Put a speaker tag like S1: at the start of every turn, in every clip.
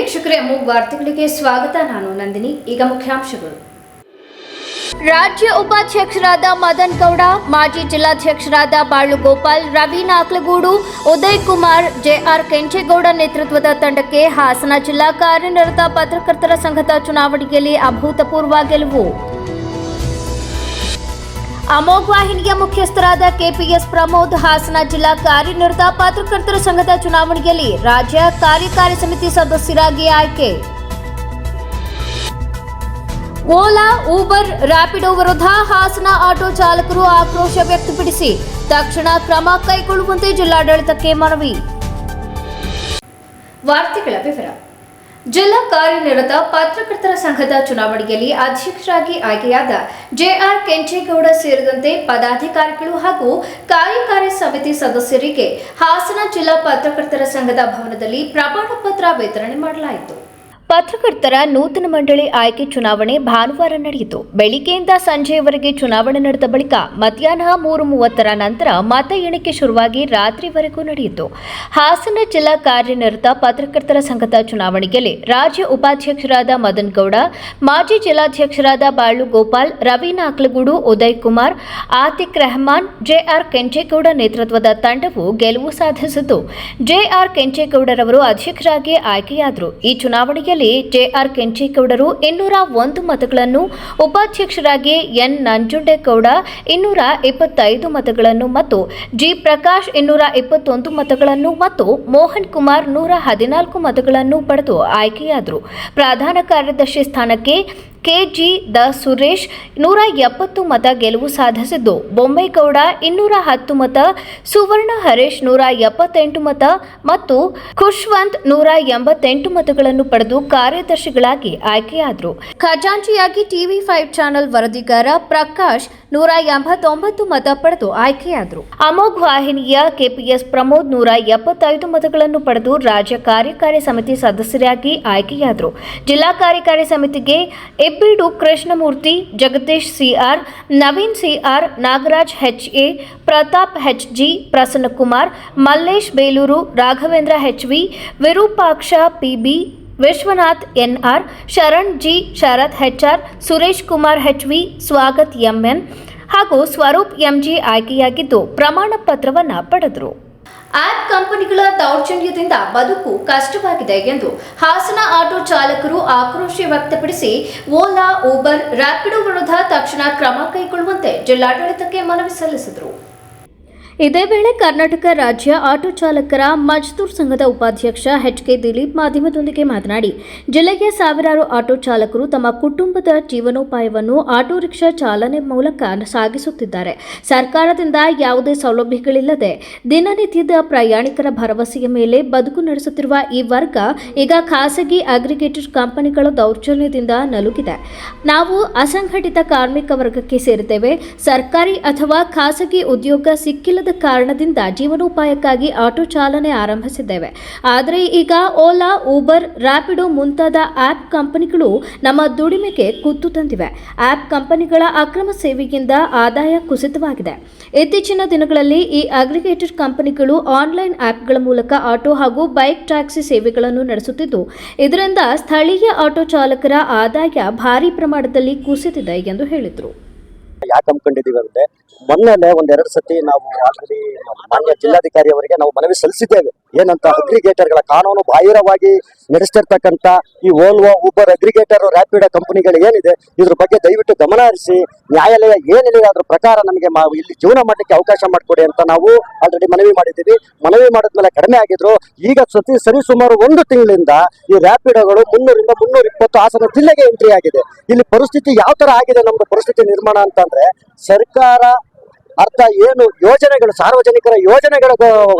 S1: ವೀಕ್ಷಕರೇ, ಮೂಗ್ ವಾರ್ತೆಗಳಿಗೆ ಸ್ವಾಗತ. ನಾನು ನಂದಿನಿ, ಈಗ ಮುಖ್ಯಾಂಶಗಳು. ರಾಜ್ಯ ಉಪಾಧ್ಯಕ್ಷರಾದ ಮದನ್ ಗೌಡ, ಮಾಜಿ ಜಿಲ್ಲಾಧ್ಯಕ್ಷರಾದ ಬಾಳು ಗೋಪಾಲ್ ರವಿ ನಾಕ್ಲಗೂಡು ಉದಯ್ ಕುಮಾರ್, ಜೆಆರ್ ಕೆಂಚೇಗೌಡ ನೇತೃತ್ವದ ತಂಡಕ್ಕೆ ಹಾಸನ ಜಿಲ್ಲಾ ಕಾರ್ಯನಿರತ ಪತ್ರಕರ್ತರ ಸಂಘದ ಚುನಾವಣೆಯಲ್ಲಿ ಅಭೂತಪೂರ್ವ ಗೆಲುವು. ಅಮೋಘ್ ವಾಹಿನಿಯ ಮುಖ್ಯಸ್ಥರಾದ ಕೆಪಿಎಸ್ ಪ್ರಮೋದ್, ಹಾಸನ ಜಿಲ್ಲಾ ಕಾರ್ಯನಿರತ ಪತ್ರಕರ್ತರ ಸಂಘದ ಚುನಾವಣೆಯಲ್ಲಿ ರಾಜ್ಯ ಕಾರ್ಯಕಾರಿ ಸಮಿತಿ ಸದಸ್ಯರಾಗಿ ಆಯ್ಕೆ. ಓಲಾ, ಊಬರ್ ರ್ಯಾಪಿಡೋ ವಿರುದ್ಧ ಹಾಸನ ಆಟೋ ಚಾಲಕರು ಆಕ್ರೋಶ ವ್ಯಕ್ತಪಡಿಸಿ ತಕ್ಷಣ ಕ್ರಮ ಕೈಗೊಳ್ಳುವಂತೆ ಜಿಲ್ಲಾಡಳಿತಕ್ಕೆ ಮನವಿ. ವಾರ್ತೆಗಳ ವಿವರ. ಜಿಲ್ಲಾ ಕಾರ್ಯನಿರತ ಪತ್ರಕರ್ತರ ಸಂಘದ ಚುನಾವಣೆಯಲ್ಲಿ ಅಧ್ಯಕ್ಷರಾಗಿ ಆಯ್ಕೆಯಾದ ಜೆಆರ್ ಕೆಂಚೇಗೌಡ ಸೇರಿದಂತೆ ಪದಾಧಿಕಾರಿಗಳು ಹಾಗೂ ಕಾರ್ಯಕಾರಿ ಸಮಿತಿ ಸದಸ್ಯರಿಗೆ ಹಾಸನ ಜಿಲ್ಲಾ ಪತ್ರಕರ್ತರ ಸಂಘದ ಭವನದಲ್ಲಿ ಪ್ರಮಾಣ ಪತ್ರ ವಿತರಣೆ ಮಾಡಲಾಯಿತು. ಪತ್ರಕರ್ತರ ನೂತನ ಮಂಡಳಿ ಆಯ್ಕೆ ಚುನಾವಣೆ ಭಾನುವಾರ ನಡೆಯಿತು. ಬೆಳಿಗ್ಗೆಯಿಂದ ಸಂಜೆಯವರೆಗೆ ಚುನಾವಣೆ ನಡೆದ ಬಳಿಕ ಮಧ್ಯಾಹ್ನ ಮೂರು ಮೂವತ್ತರ ನಂತರ ಮತ ಎಣಿಕೆ ಶುರುವಾಗಿ ರಾತ್ರಿವರೆಗೂ ನಡೆಯಿತು. ಹಾಸನ ಜಿಲ್ಲಾ ಕಾರ್ಯನಿರತ ಪತ್ರಕರ್ತರ ಸಂಘದ ಚುನಾವಣೆಯಲ್ಲಿ ರಾಜ್ಯ ಉಪಾಧ್ಯಕ್ಷರಾದ ಮದನ್ ಗೌಡ, ಮಾಜಿ ಜಿಲ್ಲಾಧ್ಯಕ್ಷರಾದ ಬಾಳು ಗೋಪಾಲ್ ರವಿ ನಾಕ್ಲಗೂಡು ಉದಯ್ ಕುಮಾರ್, ಆತಿಕ್ ರೆಹಮಾನ್, ಜೆಆರ್ ಕೆಂಚೇಗೌಡ ನೇತೃತ್ವದ ತಂಡವು ಗೆಲುವು ಸಾಧಿಸಿತು. ಜೆಆರ್ ಕೆಂಚೇಗೌಡರವರು ಅಧ್ಯಕ್ಷರಾಗಿ ಆಯ್ಕೆಯಾದರು. ಈ ಚುನಾವಣೆಯಲ್ಲಿ ಜೆಆರ್ ಕೆಂಚೇಗೌಡರು ಇನ್ನೂರ ಒಂದು ಮತಗಳನ್ನು ಉಪಾಧ್ಯಕ್ಷರಾಗಿ ಎನ್ ನಂಜುಂಡೇಗೌಡ, ಇನ್ನೂರ ಇಪ್ಪತ್ತೈದು ಮತಗಳನ್ನು ಮತ್ತು ಜಿ ಪ್ರಕಾಶ್, ಇನ್ನೂರ ಇಪ್ಪತ್ತೊಂದು ಮತಗಳನ್ನು ಮತ್ತು ಮೋಹನ್ ಕುಮಾರ್, ನೂರ ಹದಿನಾಲ್ಕು ಮತಗಳನ್ನು ಪಡೆದು ಆಯ್ಕೆಯಾದರು. ಪ್ರಧಾನ ಕಾರ್ಯದರ್ಶಿ ಸ್ಥಾನಕ್ಕೆ ಕೆಜಿ ದ ಸುರೇಶ್ ನೂರ ಎಪ್ಪತ್ತು ಮತ ಗೆಲುವು ಸಾಧಿಸಿದ್ದು. ಬೊಂಬೈಗೌಡ ಇನ್ನೂರ ಹತ್ತು ಮತ, ಸುವರ್ಣ ಹರೀಶ್ ನೂರ ಎಪ್ಪತ್ತೆಂಟು ಮತ ಮತ್ತು ಖುಷ್ವಂತ್ ನೂರ ಎಂಬತ್ತೆಂಟು ಮತಗಳನ್ನು ಪಡೆದು ಕಾರ್ಯದರ್ಶಿಗಳಾಗಿ ಆಯ್ಕೆಯಾದರು. ಖಜಾಂಚಿಯಾಗಿ ಟಿವಿ ಫೈವ್ ಚಾನೆಲ್ ವರದಿಗಾರ ಪ್ರಕಾಶ್ ನೂರ ಎಂಬತ್ತೊಂಬತ್ತು ಮತ ಪಡೆದು ಆಯ್ಕೆಯಾದರು. ಅಮೋಘ್ ವಾಹಿನಿಯ ಕೆಪಿಎಸ್ ಪ್ರಮೋದ್ ನೂರ ಎಪ್ಪತ್ತೈದು ಮತಗಳನ್ನು ಪಡೆದು ರಾಜ್ಯ ಕಾರ್ಯಕಾರಿ ಸಮಿತಿ ಸದಸ್ಯರಾಗಿ ಆಯ್ಕೆಯಾದರು. ಜಿಲ್ಲಾ ಕಾರ್ಯಕಾರಿ ಸಮಿತಿಗೆ Hebbidu Krishnamurthy Jagadish CR Naveen CR Nagaraj HA Pratap HG Prasannakumar, Mallesh Belur, Raghavendra HV Virupaksha PB Vishwanath NR Sharan G. Sharath HR Suresh Kumar HV Swagath MN ಹಾಗೂ ಸ್ವರೂಪ್ ಎಂಜಿ ಆಯ್ಕೆಯಾಗಿದ್ದು ಪ್ರಮಾಣ ಪತ್ರವನ್ನು ಪಡೆದರು. ಆಪ್ ಕಂಪನಿಗಳ ದೌರ್ಜನ್ಯದಿಂದ ಬದುಕು ಕಷ್ಟವಾಗಿದೆ ಎಂದು ಹಾಸನ ಆಟೋ ಚಾಲಕರು ಆಕ್ರೋಶ ವ್ಯಕ್ತಪಡಿಸಿ ಓಲಾ ಊಬರ್ ರ್ಯಾಪಿಡೋ ವಿರುದ್ಧ ತಕ್ಷಣ ಕ್ರಮ ಕೈಗೊಳ್ಳುವಂತೆ ಜಿಲ್ಲಾಡಳಿತಕ್ಕೆ ಮನವಿ ಸಲ್ಲಿಸಿದರು. ಇದೇ ವೇಳೆ ಕರ್ನಾಟಕ ರಾಜ್ಯ ಆಟೋ ಚಾಲಕರ ಮಜ್ದೂರ್ ಸಂಘದ ಉಪಾಧ್ಯಕ್ಷ ಎಚ್ ಕೆ ದಿಲೀಪ್ ಮಾಧ್ಯಮದೊಂದಿಗೆ ಮಾತನಾಡಿ ಜಿಲ್ಲೆಯ ಸಾವಿರಾರು ಆಟೋ ಚಾಲಕರು ತಮ್ಮ ಕುಟುಂಬದ ಜೀವನೋಪಾಯವನ್ನು ಆಟೋ ರಿಕ್ಷಾ ಚಾಲನೆ ಮೂಲಕ ಸಾಗಿಸುತ್ತಿದ್ದಾರೆ. ಸರ್ಕಾರದಿಂದ ಯಾವುದೇ ಸೌಲಭ್ಯಗಳಿಲ್ಲದೆ ದಿನನಿತ್ಯದ ಪ್ರಯಾಣಿಕರ ಭರವಸೆಯ ಮೇಲೆ ಬದುಕು ನಡೆಸುತ್ತಿರುವ ಈ ವರ್ಗ ಈಗ ಖಾಸಗಿ ಅಗ್ರಿಗೇಟರ್ ಕಂಪನಿಗಳ ದೌರ್ಜನ್ಯದಿಂದ ನಲುಗಿದೆ. ನಾವು ಅಸಂಘಟಿತ ಕಾರ್ಮಿಕ ವರ್ಗಕ್ಕೆ ಸೇರಿದ್ದೇವೆ. ಸರ್ಕಾರಿ ಅಥವಾ ಖಾಸಗಿ ಉದ್ಯೋಗ ಸಿಕ್ಕಿಲ್ಲದ ಕಾರಣದಿಂದ ಜೀವನೋಪಾಯಕ್ಕಾಗಿ ಆಟೋ ಚಾಲನೆ ಆರಂಭಿಸಿದ್ದೇವೆ. ಆದರೆ ಈಗ ಓಲಾ, ಊಬರ್ ರ್ಯಾಪಿಡೋ ಮುಂತಾದ ಆಪ್ ಕಂಪನಿಗಳು ನಮ್ಮ ದುಡಿಮೆಗೆ ಕುತ್ತು ತಂದಿವೆ. ಆಪ್ ಕಂಪನಿಗಳ ಅಕ್ರಮ ಸೇವೆಯಿಂದ ಆದಾಯ ಕುಸಿತವಾಗಿದೆ. ಇತ್ತೀಚಿನ ದಿನಗಳಲ್ಲಿ ಈ ಅಗ್ರಿಗೇಟೆಡ್ ಕಂಪನಿಗಳು ಆನ್ಲೈನ್ ಆಪ್ಗಳ ಮೂಲಕ ಆಟೋ ಹಾಗೂ ಬೈಕ್ ಟ್ಯಾಕ್ಸಿ ಸೇವೆಗಳನ್ನು ನಡೆಸುತ್ತಿದ್ದು, ಇದರಿಂದ ಸ್ಥಳೀಯ ಆಟೋ ಚಾಲಕರ ಆದಾಯ ಭಾರಿ ಪ್ರಮಾಣದಲ್ಲಿ ಕುಸಿತಿದೆ ಎಂದು ಹೇಳಿದರು.
S2: ಯಾಕೆ ಅಂದ್ರೆ ಮೊನ್ನೆಲೆ ಒಂದೆರಡು ಸತಿ ನಾವು ಆಲ್ರೆಡಿ ಮಾನ್ಯ ಜಿಲ್ಲಾಧಿಕಾರಿ ಅವರಿಗೆ ನಾವು ಮನವಿ ಸಲ್ಲಿಸಿದ್ದೇವೆ. ಏನಂತ ಅಗ್ರಿಗೇಟರ್ಗಳ ಕಾನೂನು ಬಾಹಿರವಾಗಿ ನಡೆಸ್ತಿರ್ತಕ್ಕಂಥ ಈ ಓಲ್ವೋ ಉಬರ್ ಅಗ್ರಿಗೇಟರ್ ರ್ಯಾಪಿಡ್ ಕಂಪನಿಗಳು ಏನಿದೆ, ಇದ್ರ ಬಗ್ಗೆ ದಯವಿಟ್ಟು ಗಮನ ಹರಿಸಿ, ನ್ಯಾಯಾಲಯ ಏನಿದೆ ಅದ್ರ ಪ್ರಕಾರ ನಮಗೆ ಇಲ್ಲಿ ಜೀವನ ಮಾಡಲಿಕ್ಕೆ ಅವಕಾಶ ಮಾಡಿಕೊಡಿ ಅಂತ ನಾವು ಆಲ್ರೆಡಿ ಮನವಿ ಮಾಡಿದ್ದೀವಿ. ಮನವಿ ಮಾಡಿದ್ಮೇಲೆ ಕಡಿಮೆ ಆಗಿದ್ರು, ಈಗ ಸತಿ ಸರಿ ಸುಮಾರು ಒಂದು ತಿಂಗಳಿಂದ ಈ ರ್ಯಾಪಿಡೋಗಳು ಮುನ್ನೂರಿಂದ ಮುನ್ನೂರ ಇಪ್ಪತ್ತು ಹಾಸನ ಜಿಲ್ಲೆಗೆ ಎಂಟ್ರಿ ಆಗಿದೆ. ಇಲ್ಲಿ ಪರಿಸ್ಥಿತಿ ಯಾವ ತರ ಆಗಿದೆ ನಮ್ದು ಪರಿಸ್ಥಿತಿ ನಿರ್ಮಾಣ ಅಂತಂದ್ರೆ ಸರ್ಕಾರ ಅರ್ಥ ಏನು? ಯೋಜನೆಗಳು, ಸಾರ್ವಜನಿಕರ ಯೋಜನೆಗಳ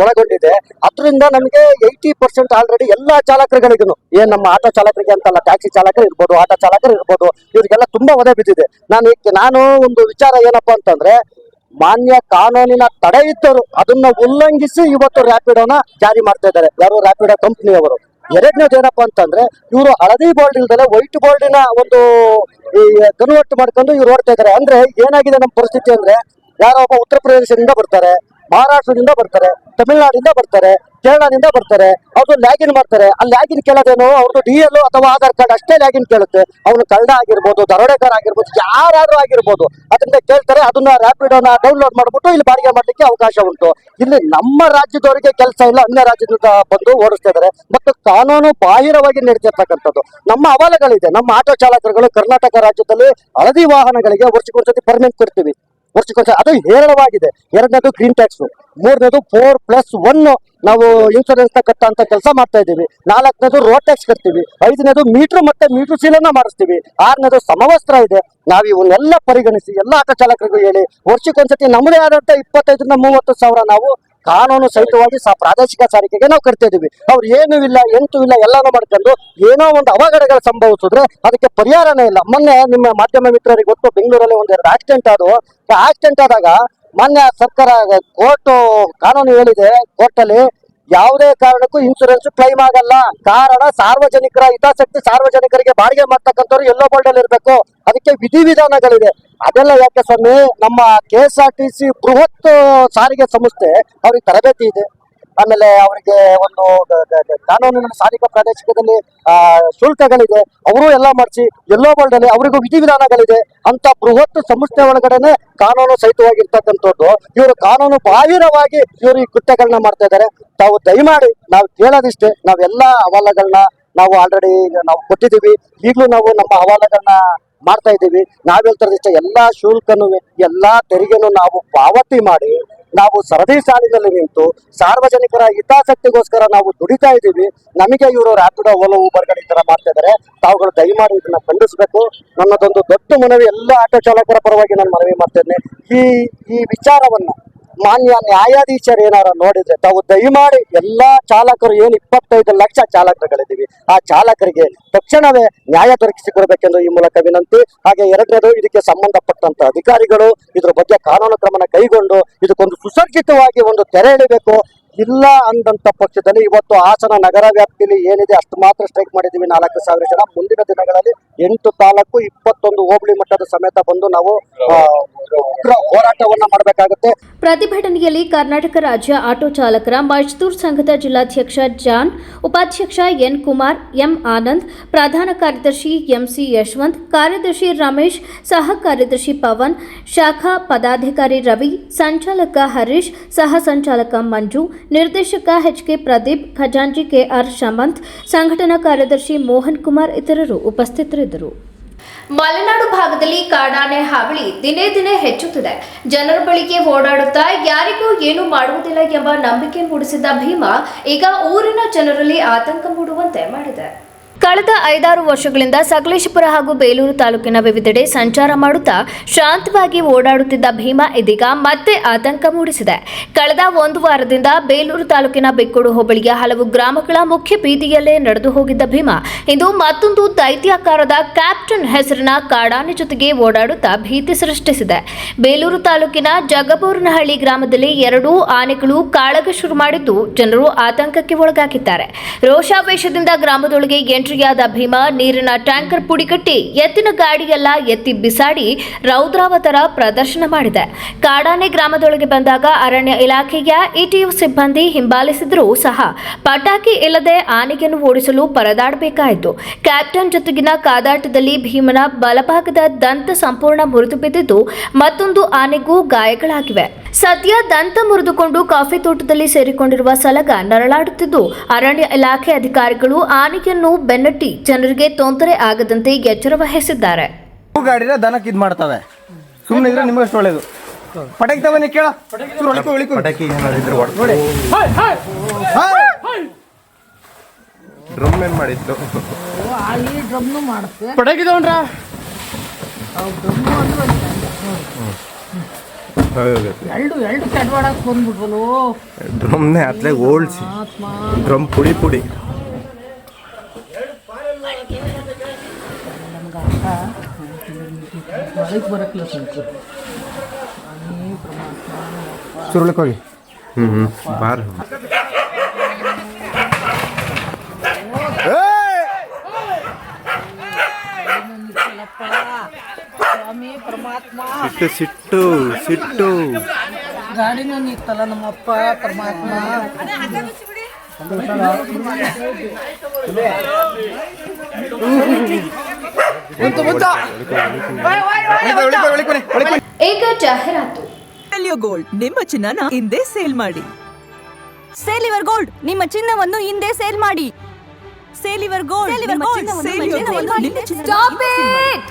S2: ಒಳಗೊಂಡಿದೆ. ಅದರಿಂದ ನಮಗೆ ಏಯ್ಟಿ ಪರ್ಸೆಂಟ್ ಆಲ್ರೆಡಿ ಎಲ್ಲಾ ಚಾಲಕರುಗಳಿಗೂ ಏನ್ ನಮ್ಮ ಆಟೋ ಚಾಲಕರಿಗೆ ಅಂತಲ್ಲ ಟ್ಯಾಕ್ಸಿ ಚಾಲಕರು ಇರ್ಬೋದು, ಆಟೋ ಚಾಲಕರು ಇರ್ಬೋದು, ಇವರಿಗೆಲ್ಲ ತುಂಬಾ ಒದೆ ಬಿದ್ದಿದೆ. ನಾನು ನಾನು ಒಂದು ವಿಚಾರ ಏನಪ್ಪಾ ಅಂತಂದ್ರೆ, ಮಾನ್ಯ ಕಾನೂನಿನ ತಡೆ ಇದ್ದರು ಅದನ್ನ ಉಲ್ಲಂಘಿಸಿ ಇವತ್ತು ರ್ಯಾಪಿಡೋನ ಜಾರಿ ಮಾಡ್ತಾ ಇದ್ದಾರೆ. ಯಾರು? ರ್ಯಾಪಿಡೋ ಕಂಪ್ನಿಯವರು ಎರಡನೇದು ಏನಪ್ಪಾ ಅಂತಂದ್ರೆ, ಇವರು ಹಳದಿ ಬೋರ್ಡ್ ಇಲ್ದಲೆ ವೈಟ್ ಬೋರ್ಡಿನ ಒಂದು ಕನ್ವರ್ಟ್ ಮಾಡ್ಕೊಂಡು ಇವ್ರು ಓಡ್ತಾ ಇದಾರೆ ಅಂದ್ರೆ ಏನಾಗಿದೆ ನಮ್ಮ ಪರಿಸ್ಥಿತಿ ಅಂದ್ರೆ ಯಾರೋ ಒಬ್ಬ ಉತ್ತರ ಪ್ರದೇಶದಿಂದ ಬರ್ತಾರೆ, ಮಹಾರಾಷ್ಟ್ರದಿಂದ ಬರ್ತಾರೆ, ತಮಿಳುನಾಡಿಂದ ಬರ್ತಾರೆ, ಕೇರಳದಿಂದ ಬರ್ತಾರೆ ಅವ್ರದ್ದು ಲ್ಯಾಗಿನ್ ಮಾಡ್ತಾರೆ. ಆ ಲ್ಯಾಗಿನ್ ಕೇಳೋದೇನು ಅವ್ರದ್ದು ಡಿ ಎಲ್ ಅಥವಾ ಆಧಾರ್ ಕಾರ್ಡ್ ಅಷ್ಟೇ ಲ್ಯಾಗಿನ್ ಕೇಳುತ್ತೆ. ಅವನು ಕನ್ನಡ ಆಗಿರ್ಬೋದು ದರೋಡೆಗಾರ ಆಗಿರ್ಬೋದು, ಯಾರಾದ್ರೂ ಆಗಿರ್ಬೋದು ಅದರಿಂದ ಕೇಳ್ತಾರೆ, ಅದನ್ನ ರ್ಯಾಪಿಡೋನ ಡೌನ್ಲೋಡ್ ಮಾಡ್ಬಿಟ್ಟು ಇಲ್ಲಿ ಬಾಡಿಗೆ ಮಾಡ್ಲಿಕ್ಕೆ ಅವಕಾಶ ಉಂಟು. ಇಲ್ಲಿ ನಮ್ಮ ರಾಜ್ಯದವರಿಗೆ ಕೆಲಸ ಇಲ್ಲ, ಅನ್ಯ ರಾಜ್ಯದಿಂದ ಬಂದು ಓಡಿಸ್ತಾ ಇದಾರೆ. ಮತ್ತು ಕಾನೂನು ಬಾಹಿರವಾಗಿ ನಡೀತಿರ್ತಕ್ಕಂಥದ್ದು ನಮ್ಮ ಅವಾಲಗಳಿದೆ ನಮ್ಮ ಆಟೋ ಚಾಲಕರುಗಳು ಕರ್ನಾಟಕ ರಾಜ್ಯದಲ್ಲಿ ಹಳದಿ ವಾಹನಗಳಿಗೆ ವರ್ಷಕ್ಕೊಂದ್ಸತಿ ಪರ್ಮಿಟ್ ಕೊಡ್ತೀವಿ. ವರ್ಷಕ್ಕೊಂದ್ಸತಿ ಅದು ಹೇರಳವಾಗಿದೆ. ಎರಡನೇದು ಗ್ರೀನ್ ಟ್ಯಾಕ್ಸ್ ಮೂರನೇದು ಫೋರ್ ಪ್ಲಸ್ ಒನ್ ನಾವು ಇನ್ಸೂರೆನ್ಸ್ನ ಕಟ್ಟಂತ ಕೆಲಸ ಮಾಡ್ತಾ ಇದ್ದೀವಿ. ನಾಲ್ಕನೇದು ರೋಡ್ ಟ್ಯಾಕ್ಸ್ ಕಟ್ತೀವಿ. ಐದನೇದು ಮೀಟರ್ ಮತ್ತೆ ಮೀಟರ್ ಸೀಲನ್ನ ಮಾಡಿಸ್ತೀವಿ. ಆರನೇದು ಸಮವಸ್ತ್ರ ಇದೆ. ನಾವು ಇವನ್ನೆಲ್ಲ ಪರಿಗಣಿಸಿ, ಎಲ್ಲ ಆಟೋ ಚಾಲಕರಿಗೂ ಹೇಳಿ, ವರ್ಷಕ್ಕೊಂದ್ಸತಿ ನಮ್ಮದೇ ಆದಂತ ಇಪ್ಪತ್ತೈದರಿಂದ ಮೂವತ್ತು ಸಾವಿರ ನಾವು ಕಾನೂನು ಸಹಿತವಾಗಿ ಸಹ ಪ್ರಾದೇಶಿಕ ಸಾರಿಗೆಗೆ ನಾವು ಕರಿತಾ ಇದೀವಿ ಅವ್ರು ಏನು ಇಲ್ಲ, ಎಂತೂ ಇಲ್ಲ, ಎಲ್ಲಾನು ಮಾಡ್ಕೊಂಡು ಏನೋ ಒಂದು ಅವಘಡಗಳು ಸಂಭವಿಸಿದ್ರೆ ಅದಕ್ಕೆ ಪರಿಹಾರನೇ ಇಲ್ಲ. ಮೊನ್ನೆ ನಿಮ್ಮ ಮಾಧ್ಯಮ ಮಿತ್ರರಿಗೆ ಗೊತ್ತು, ಬೆಂಗಳೂರಲ್ಲಿ ಒಂದೆರಡು ಆಕ್ಸಿಡೆಂಟ್ ಆದವು. ಆಕ್ಸಿಡೆಂಟ್ ಆದಾಗ ಮೊನ್ನೆ ಸರ್ಕಾರ ಕೋರ್ಟ್ ಕಾನೂನು ಹೇಳಿದೆ, ಕೋರ್ಟಲ್ಲಿ ಯಾವುದೇ ಕಾರಣಕ್ಕೂ ಇನ್ಸೂರೆನ್ಸ್ ಕ್ಲೈಮ್ ಆಗಲ್ಲ. ಕಾರಣ ಸಾರ್ವಜನಿಕರ ಹಿತಾಸಕ್ತಿ ಸಾರ್ವಜನಿಕರಿಗೆ ಬಾಡಿಗೆ ಮಾಡ್ತಕ್ಕಂಥವ್ರು ಎಲ್ಲೋ ಬೋರ್ಡಲ್ಲಿ ಇರಬೇಕು. ಅದಕ್ಕೆ ವಿಧಿವಿಧಾನಗಳಿದೆ ಅದೆಲ್ಲ ಯಾಕೆ ಸ್ವಾಮಿ? ನಮ್ಮ K S R T C ಬೃಹತ್ ಸಾರಿಗೆ ಸಂಸ್ಥೆ ಅವ್ರಿಗೆ ತರಬೇತಿ ಇದೆ. ಆಮೇಲೆ ಅವರಿಗೆ ಒಂದು ಕಾನೂನಿನ ಸ್ಥಾನಿಕ ಪ್ರಾದೇಶಿಕದಲ್ಲಿ ಶುಲ್ಕಗಳಿದೆ. ಅವರು ಎಲ್ಲ ಮಾಡಿಸಿ ಎಲ್ಲೋ ವರ್ಲ್ಡ್ ಅಲ್ಲಿ ಅವರಿಗೂ ವಿಧಿವಿಧಾನಗಳಿದೆ. ಅಂತ ಬೃಹತ್ ಸಂಸ್ಥೆ ಒಳಗಡೆನೆ ಕಾನೂನು ಸಹಿತವಾಗಿರ್ತಕ್ಕಂಥದ್ದು. ಇವರು ಕಾನೂನು ಬಾಹಿರವಾಗಿ ಇವರು ಈ ಕೃತ್ಯಗಳನ್ನ ಮಾಡ್ತಾ ಇದ್ದಾರೆ. ತಾವು ದಯಮಾಡಿ, ನಾವು ಕೇಳೋದಿಷ್ಟೇ ನಾವೆಲ್ಲ ಹವಾಲಗಳನ್ನ ನಾವು ಆಲ್ರೆಡಿ ನಾವು ಕೊಟ್ಟಿದ್ದೀವಿ. ಈಗಲೂ ನಾವು ನಮ್ಮ ಹವಾಲಗಳನ್ನ ಮಾಡ್ತಾ ಇದ್ದೀವಿ. ನಾವ್ ಹೇಳ್ತಾರದಿಷ್ಟೇ ಎಲ್ಲಾ ಶುಲ್ಕನು ಎಲ್ಲಾ ತೆರಿಗೆನು ನಾವು ಪಾವತಿ ಮಾಡಿ ನಾವು ಸರದಿ ಸಾಲಿನಲ್ಲಿ ನಿಂತು ಸಾರ್ವಜನಿಕರ ಹಿತಾಸಕ್ತಿಗೋಸ್ಕರ ನಾವು ದುಡಿತಾ ಇದ್ದೀವಿ. ನಮಗೆ ಇವರು ರ್ಯಾಪಿಡೋ ಓಲೋ ಊಬರ್ಗಳು ತರ ಮಾಡ್ತಾ ಇದ್ದಾರೆ. ತಾವುಗಳು ದಯಮಾಡಿ ಇದನ್ನ ಖಂಡಿಸಬೇಕು. ನನ್ನದೊಂದು ದೊಡ್ಡ ಮನವಿ ಎಲ್ಲ ಆಟೋ ಚಾಲಕರ ಪರವಾಗಿ ನಾನು ಮನವಿ ಮಾಡ್ತೇನೆ. ಈ ಈ ವಿಚಾರವನ್ನ ಮಾನ್ಯ ನ್ಯಾಯಾಧೀಶರು ಏನಾರ ನೋಡಿದ್ರೆ ತಾವು ದಯಮಾಡಿ ಎಲ್ಲಾ ಚಾಲಕರು ಏನು ಇಪ್ಪತ್ತೈದು ಲಕ್ಷ ಚಾಲಕರುಗಳಿದ್ದೀವಿ. ಆ ಚಾಲಕರಿಗೆ ತಕ್ಷಣವೇ ನ್ಯಾಯ ದೊರಕಿಸಿಕೊಡ್ಬೇಕೆಂದು ಈ ಮೂಲಕ ವಿನಂತಿ. ಹಾಗೆ ಎರಡನೇದು ಇದಕ್ಕೆ ಸಂಬಂಧಪಟ್ಟಂತ ಅಧಿಕಾರಿಗಳು ಇದ್ರ ಬಗ್ಗೆ ಕಾನೂನು ಕ್ರಮನ ಕೈಗೊಂಡು ಇದಕ್ಕೊಂದು ಸುಸರ್ಜಿತವಾಗಿ ಒಂದು ತೆರೆ ಎಳಿಬೇಕು. ಇಲ್ಲ ಅಂದಂತ ಪಕ್ಷದಲ್ಲಿ ಇವತ್ತು ಹಾಸನ ನಗರ ವ್ಯಾಪ್ತಿಯಲ್ಲಿ ಏನಿದೆ ಅಷ್ಟು ಮಾತ್ರ ಸ್ಟ್ರೈಕ್ ಮಾಡಿದ್ದೀವಿ ನಾಲ್ಕು ಸಾವಿರ ಜನ. ಮುಂದಿನ ದಿನಗಳಲ್ಲಿ ಎಂಟು ತಾಲೂಕು ಇಪ್ಪತ್ತೊಂದು ಹೋಬಳಿ ಮಟ್ಟದ ಸಮೇತ ಬಂದು ನಾವು ಉಗ್ರ ಹೋರಾಟವನ್ನ ಮಾಡಬೇಕಾಗುತ್ತೆ.
S1: ಪ್ರತಿಭಟನೆಯಲ್ಲಿ ಕರ್ನಾಟಕ ರಾಜ್ಯ ಆಟೋ ಚಾಲಕರ ಮಜ್ದೂರ್ ಸಂಘದ ಜಿಲ್ಲಾಧ್ಯಕ್ಷ ಜಾನ್, ಉಪಾಧ್ಯಕ್ಷ ಎನ್ ಕುಮಾರ್, ಎಂ ಆನಂದ್, ಪ್ರಧಾನ ಕಾರ್ಯದರ್ಶಿ ಎಂಸಿ ಯಶವಂತ್, ಕಾರ್ಯದರ್ಶಿ ರಮೇಶ್, ಸಹ ಕಾರ್ಯದರ್ಶಿ ಪವನ್, ಶಾಖಾ ಪದಾಧಿಕಾರಿ ರವಿ, ಸಂಚಾಲಕ ಹರೀಶ್, ಸಹ ಸಂಚಾಲಕ ಮಂಜು ನಿರ್ದೇಶಕ ಎಚ್ ಕೆ ಪ್ರದೀಪ್ ಖಜಾಂಜಿ ಕೆಆರ್ ಶಮಂತ್ ಸಂಘಟನಾ ಕಾರ್ಯದರ್ಶಿ ಮೋಹನ್ ಕುಮಾರ್ ಇತರರು ಉಪಸ್ಥಿತರಿದ್ದರು. ಮಲೆನಾಡು ಭಾಗದಲ್ಲಿ ಕಾಡಾನೆ ಹಾವಳಿ ದಿನೇ ದಿನೇ ಹೆಚ್ಚುತ್ತಿದೆ. ಜನರ ಬಳಿಗೆ ಓಡಾಡುತ್ತಾ ಯಾರಿಗೂ ಏನು ಮಾಡುವುದಿಲ್ಲ ಎಂಬ ನಂಬಿಕೆ ಮೂಡಿಸಿದ್ದ ಭೀಮ ಈಗ ಊರಿನ ಜನರಲ್ಲಿ ಆತಂಕ ಮೂಡುವಂತೆ ಮಾಡಿದೆ. ಕಳೆದ ಐದಾರು ವರ್ಷಗಳಿಂದ ಸಕಲೇಶಪುರ ಹಾಗೂ ಬೇಲೂರು ತಾಲೂಕಿನ ವಿವಿಧೆಡೆ ಸಂಚಾರ ಮಾಡುತ್ತಾ ಶಾಂತವಾಗಿ ಓಡಾಡುತ್ತಿದ್ದ ಭೀಮ ಇದೀಗ ಮತ್ತೆ ಆತಂಕ ಮೂಡಿಸಿದೆ. ಕಳೆದ ಒಂದು ವಾರದಿಂದ ಬೇಲೂರು ತಾಲೂಕಿನ ಬೆಕ್ಕೋಡು ಹೋಬಳಿಯ ಹಲವು ಗ್ರಾಮಗಳ ಮುಖ್ಯ ಬೀದಿಯಲ್ಲೇ ನಡೆದು ಹೋಗಿದ್ದ ಭೀಮ ಇಂದು ಮತ್ತೊಂದು ದೈತ್ಯಾಕಾರದ ಕ್ಯಾಪ್ಟನ್ ಹೆಸರಿನ ಕಾಡಾನೆ ಜೊತೆಗೆ ಓಡಾಡುತ್ತಾ ಭೀತಿ ಸೃಷ್ಟಿಸಿದೆ. ಬೇಲೂರು ತಾಲೂಕಿನ ಜಗಬೂರನಹಳ್ಳಿ ಗ್ರಾಮದಲ್ಲಿ ಎರಡೂ ಆನೆಗಳು ಕಾಳಗ ಶುರು ಮಾಡಿದ್ದು ಜನರು ಆತಂಕಕ್ಕೆ ಒಳಗಾಗಿದ್ದಾರೆ. ರೋಷಾವೇಶದಿಂದ ಗ್ರಾಮದೊಳಗೆ ಎಂಟ್ರಿಯಾದ ಭೀಮ ನೀರಿನ ಟ್ಯಾಂಕರ್ ಪುಡಿಕಟ್ಟಿ ಎತ್ತಿನ ಗಾಡಿಯೆಲ್ಲ ಎತ್ತಿ ಬಿಸಾಡಿ ರೌದ್ರಾವತರ ಪ್ರದರ್ಶನ ಮಾಡಿದೆ. ಕಾಡಾನೆ ಗ್ರಾಮದೊಳಗೆ ಬಂದಾಗ ಅರಣ್ಯ ಇಲಾಖೆಯ ಇಟಿಯು ಸಿಬ್ಬಂದಿ ಹಿಂಬಾಲಿಸಿದ್ರೂ ಸಹ ಪಟಾಕಿ ಇಲ್ಲದೆ ಆನೆಯನ್ನು ಓಡಿಸಲು ಪರದಾಡಬೇಕಾಯಿತು. ಕ್ಯಾಪ್ಟನ್ ಜೊತೆಗಿನ ಕಾದಾಟದಲ್ಲಿ ಭೀಮನ ಬಲಭಾಗದ ದಂತ ಸಂಪೂರ್ಣ ಮುರಿದು ಬಿದ್ದಿದ್ದು ಮತ್ತೊಂದು ಆನೆಗೂ ಗಾಯಗಳಾಗಿವೆ. ಸದ್ಯ ದಂತ ಮುರಿದುಕೊಂಡು ಕಾಫಿ ತೋಟದಲ್ಲಿ ಸೇರಿಕೊಂಡಿರುವ ಸಲಗ ನರಳಾಡುತ್ತಿದ್ದು, ಅರಣ್ಯ ಇಲಾಖೆ ಅಧಿಕಾರಿಗಳು ಆನೆಯನ್ನು ಬೆನ್ನಟ್ಟಿ ಜನರಿಗೆ ತೊಂದರೆ ಆಗದಂತೆ ಎಚ್ಚರ ವಹಿಸಿದ್ದಾರೆ.
S3: ಹೂ ಗಾಡಿನ ದನಕ್ಕೆ ಇದು ಮಾಡ್ತವೆ. ಸುಮ್ಮನೆ ಇದ್ರೆ ನಿಮಗೆ ಅಷ್ಟು ಒಳ್ಳೇದು. ಪಟಾಕಿ ತಗೊಂಡು ಕೇಳ. ಚೂರು ಒಳಕು ಒಳಿಕು
S4: ಪಟಾಕಿ ಏನಾದ್ರು
S3: ನೋಡಿ.
S4: ಡ್ರಮ್ ಏನ್ ಮಾಡಿತ್ತು
S5: ಅಲ್ಲಿ ಡ್ರಮ್ನು ಮಾಡುತ್ತೆ
S3: ಪಟಾಕಿ ತಗೊಂಡ್ರ?
S5: ಅವು ಡ್ರಮ್ಮು ಅಂದ್ರೆ ಎರಡು ಎರಡು ಚಡ್ವಾಡಕ್ಕೆ ಬಂದ್ಬಿಟ್ವಲು
S4: ಡ್ರಮ್ನೇ ಅತ್ಲೆ ಓಲ್ಸಿ ಡ್ರಮ್ ಪುಡಿ ಪುಡಿ
S5: ನಮ್ಗೆ ಅರ್ಥ ಮಳೆಗೆ ಬರಕ್ಲ ಸ್ವಲ್ಪ ಅನೇ ಪ್ರಮಾಣ
S3: ಹೋಗಿ
S4: ಹ್ಮ್ ಹ್ಮ್. ಬಾರ್.
S5: ಸ್ವಾಮಿ ಪರಮಾತ್ಮ.
S4: ಸಿಟ್ಟು ಸಿಟ್ಟು ಸಿಟ್ಟು.
S5: ಗಾಡಿನೂ ನಿಂತಲ್ಲ ನಮ್ಮಪ್ಪ ಪರಮಾತ್ಮ.
S1: ಈಗ ಜಾಹೀರಾತು.
S6: ಗೋಲ್ಡ್ ನಿಮ್ಮ ಚಿನ್ನನ ಹಿಂದೆ ಸೇಲ್ ಮಾಡಿ.
S7: ಸೇಲ್ ಯುವರ್ ಗೋಲ್ಡ್ ನಿಮ್ಮ ಚಿನ್ನವನ್ನು ಹಿಂದೆ ಸೇಲ್ ಮಾಡಿ. Sale your gold stop it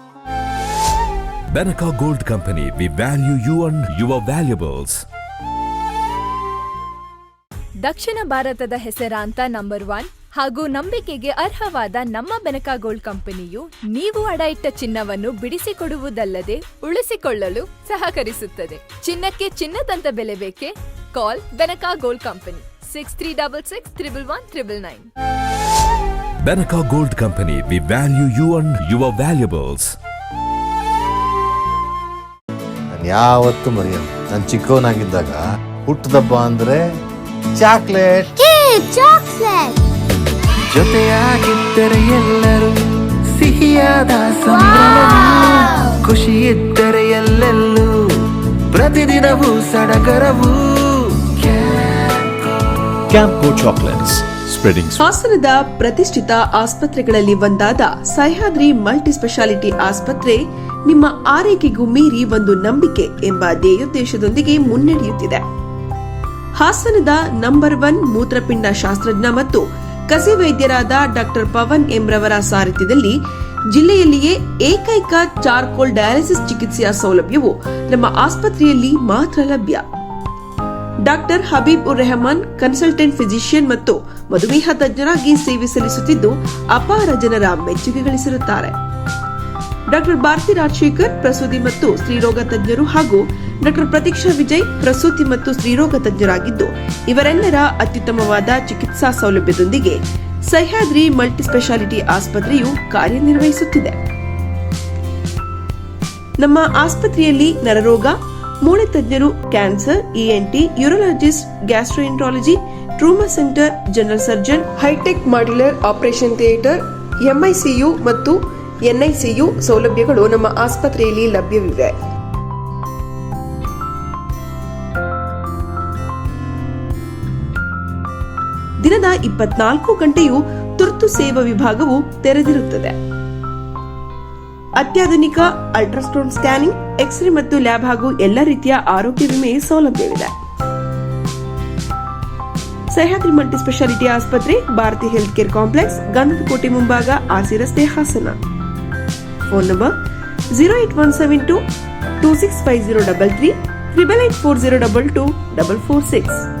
S8: Benaca Gold Company, we value you and your valuables.
S7: ದಕ್ಷಿಣ ಭಾರತದ ಹೆಸರಾಂತ ನಂಬರ್ ಒನ್ ಹಾಗೂ ನಂಬಿಕೆಗೆ ಅರ್ಹವಾದ ನಮ್ಮ ಬೆನಕ ಗೋಲ್ಡ್ ಕಂಪನಿಯು ನೀವು ಅಡ ಇಟ್ಟ ಚಿನ್ನವನ್ನು ಬಿಡಿಸಿಕೊಡುವುದಲ್ಲದೆ ಉಳಿಸಿಕೊಳ್ಳಲು ಸಹಕರಿಸುತ್ತದೆ ಚಿನ್ನಕ್ಕೆ ಚಿನ್ನದಂತ ಬೆಲೆ ಬೇಕೆ call Benaka gold company six three double six triple one triple nine
S8: Benaka Gold Company, we value you and your valuables.
S9: ನಾನು ಯಾವತ್ತೂ ಮರೆಯಲ್ಲ. ನಾನು ಚಿಕ್ಕವನಾಗಿದ್ದಾಗ ಹುಟ್ಟದಬ್ಬ ಅಂದ್ರೆ ಚಾಕ್ಲೇಟ್.
S10: ಜೊತೆಯಾಗಿದ್ದರೆ ಎಲ್ಲರೂ ಸಿಹಿಯಾದ ಸಂಭ್ರಮವು ಖುಷಿ ಇದ್ದರೆ ಎಲ್ಲೆಲ್ಲೂ ಪ್ರತಿದಿನವೂ ಸಡಗರವು.
S8: ಕ್ಯಾಂಪೋ ಚಾಕ್ಲೇಟ್ಸ್
S6: ಹಾಸನದ ಪ್ರತಿಷ್ಠಿತ ಆಸ್ಪತ್ರೆಗಳಲ್ಲಿ ಒಂದಾದ ಸಹ್ಯಾದ್ರಿ ಮಲ್ಟಿ ಸ್ಪೆಷಾಲಿಟಿ ಆಸ್ಪತ್ರೆ ನಿಮ್ಮ ಆರೈಕೆಗೂ ಮೀರಿ ಒಂದು ನಂಬಿಕೆ ಎಂಬ ಧ್ಯೇಯೋದ್ದೇಶದೊಂದಿಗೆ ಮುನ್ನಡೆಯುತ್ತಿದೆ. ಹಾಸನದ ನಂಬರ್ ಒನ್ ಮೂತ್ರಪಿಂಡ ಶಾಸ್ತ್ರಜ್ಞ ಮತ್ತು ಕಸಿ ವೈದ್ಯರಾದ ಡಾಕ್ಟರ್ ಪವನ್ ಎಂರವರ ಸಾರಥ್ಯದಲ್ಲಿ ಜಿಲ್ಲೆಯಲ್ಲಿಯೇ ಏಕೈಕ ಚಾರ್ಕೋಲ್ ಡಯಾಲಿಸಿಸ್ ಚಿಕಿತ್ಸೆಯ ಸೌಲಭ್ಯವು ನಮ್ಮ ಆಸ್ಪತ್ರೆಯಲ್ಲಿ ಮಾತ್ರ ಲಭ್ಯ. ಡಾಕ್ಟರ್ ಹಬೀಬ್ ಉರ್ ರೆಹಮಾನ್ ಕನ್ಸಲ್ಟೆಂಟ್ ಫಿಸಿಷಿಯನ್ ಮತ್ತು ಮಧುಮೇಹ ತಜ್ಞರಾಗಿ ಸೇವೆ ಸಲ್ಲಿಸುತ್ತಿದ್ದು ಅಪಾರ ಜನರ ಮೆಚ್ಚುಗೆ ಗಳಿಸಿರುತ್ತಾರೆ. ಡಾಕ್ಟರ್ ಭಾರತಿ ರಾಜಶೇಖರ್, ಪ್ರಸೂತಿ ಮತ್ತು ಸ್ತ್ರೀರೋಗ ತಜ್ಞರು ಹಾಗೂ ಡಾಕ್ಟರ್ ಪ್ರತೀಕ್ಷಾ ವಿಜಯ್, ಪ್ರಸೂತಿ ಮತ್ತು ಸ್ತ್ರೀರೋಗ ತಜ್ಞರಾಗಿದ್ದು, ಇವರೆಲ್ಲರ ಅತ್ಯುತ್ತಮವಾದ ಚಿಕಿತ್ಸಾ ಸೌಲಭ್ಯದೊಂದಿಗೆ ಸಹ್ಯಾದ್ರಿ ಮಲ್ಟಿ ಸ್ಪೆಷಾಲಿಟಿ ಆಸ್ಪತ್ರೆಯು ಕಾರ್ಯನಿರ್ವಹಿಸುತ್ತಿದೆ. ನಮ್ಮ ಆಸ್ಪತ್ರೆಯಲ್ಲಿ ನರರೋಗ, ಮೂಳೆ ತಜ್ಞರು, cancer ENT urologist, gastroenterology trauma centre, general surgeon, hitech modular, operation theatre MICU ಮತ್ತು ಎನ್ಐಸಿಯು ಸೌಲಭ್ಯಗಳು ನಮ್ಮ ಆಸ್ಪತ್ರೆಯಲ್ಲಿ ಲಭ್ಯವಿವೆ. ದಿನದ ಇಪ್ಪತ್ನಾಲ್ಕು ಗಂಟೆಯೂ ತುರ್ತು ಸೇವಾ ವಿಭಾಗವು ತೆರೆದಿರುತ್ತದೆ. ಅತ್ಯಾಧುನಿಕ ಅಲ್ಟ್ರಾಸೌಂಡ್ ಸ್ಕ್ಯಾನಿಂಗ್, ಎಕ್ಸ್ರೇ ಮತ್ತು ಲ್ಯಾಬ್ ಹಾಗೂ ಎಲ್ಲ ರೀತಿಯ ಆರೋಗ್ಯ ವಿಮೆ ಸೌಲಭ್ಯವಿದೆ. ಸಹ್ಯಾದ್ರಿ ಮಲ್ಟಿ ಸ್ಪೆಷಾಲಿಟಿ ಆಸ್ಪತ್ರೆ, ಭಾರತಿ ಹೆಲ್ತ್ ಕೇರ್ ಕಾಂಪ್ಲೆಕ್ಸ್, ಗಂಧದ ಕೋಟೆ ಮುಂಭಾಗ, ಆರ್ಸಿ ರಸ್ತೆ ಹಾಸನ. phone number 08172 265033 8884022 446.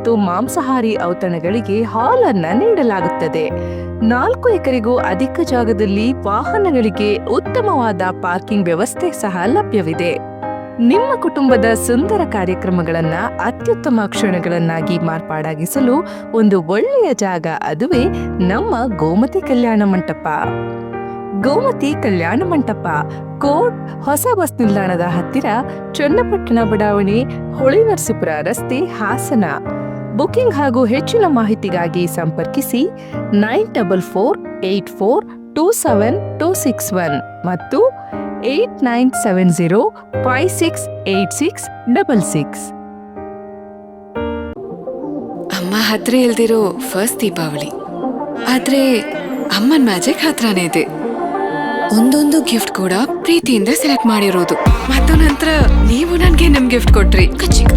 S11: ಮಾಂಸಾಹಾರಿ ಔತಣಗಳಿಗೆ ಹಾಲನ್ನು ನೀಡಲಾಗುತ್ತದೆ. ನಾಲ್ಕು ಎಕರೆಗೂ ಅಧಿಕ ಜಾಗದಲ್ಲಿ ವಾಹನಗಳಿಗೆ ಉತ್ತಮವಾದ ಪಾರ್ಕಿಂಗ್ ವ್ಯವಸ್ಥೆ ಸಹ ಲಭ್ಯವಿದೆ. ನಿಮ್ಮ ಕುಟುಂಬದ ಸುಂದರ ಕಾರ್ಯಕ್ರಮಗಳನ್ನ ಅತ್ಯುತ್ತಮ ಕ್ಷಣಗಳನ್ನಾಗಿ ಮಾರ್ಪಾಡಾಗಿಸಲು ಒಂದು ಒಳ್ಳೆಯ ಜಾಗ ಅದುವೇ ನಮ್ಮ ಗೋಮತಿ ಕಲ್ಯಾಣ ಮಂಟಪ. ಗೋಮತಿ ಕಲ್ಯಾಣ ಮಂಟಪ, ಕೋಟ್, ಹೊಸ ಬಸ್ ನಿಲ್ದಾಣದ ಹತ್ತಿರ ಚನ್ನಪಟ್ಟಣ ಬಡಾವಣೆ ಹೊಳೆನರಸೀಪುರ ರಸ್ತೆ ಹಾಸನ. ಬುಕಿಂಗ್ ಹಾಗೂ ಹೆಚ್ಚಿನ ಮಾಹಿತಿಗಾಗಿ ಸಂಪರ್ಕಿಸಿ nine double four eight four two seven two six one ಮತ್ತು eight nine seven zero five six eight six double six.
S12: ಅಮ್ಮ ಹತ್ರ ಇಲ್ದಿರೋ ಫಸ್ಟ್ ದೀಪಾವಳಿ. ಆದ್ರೆ ಅಮ್ಮನ್ ಮ್ಯಾಜಿಕ್ ಹತ್ರನೇ ಇದೆ. ಒಂದೊಂದು ಗಿಫ್ಟ್ ಕೂಡ ಪ್ರೀತಿಯಿಂದ ಸೆಲೆಕ್ಟ್ ಮಾಡಿರೋದು. ಮತ್ತು ನಂತರ ನೀವು ನನಗೆ ನಮ್ ಗಿಫ್ಟ್ ಕೊಟ್ರಿ. ಕಚಿಕ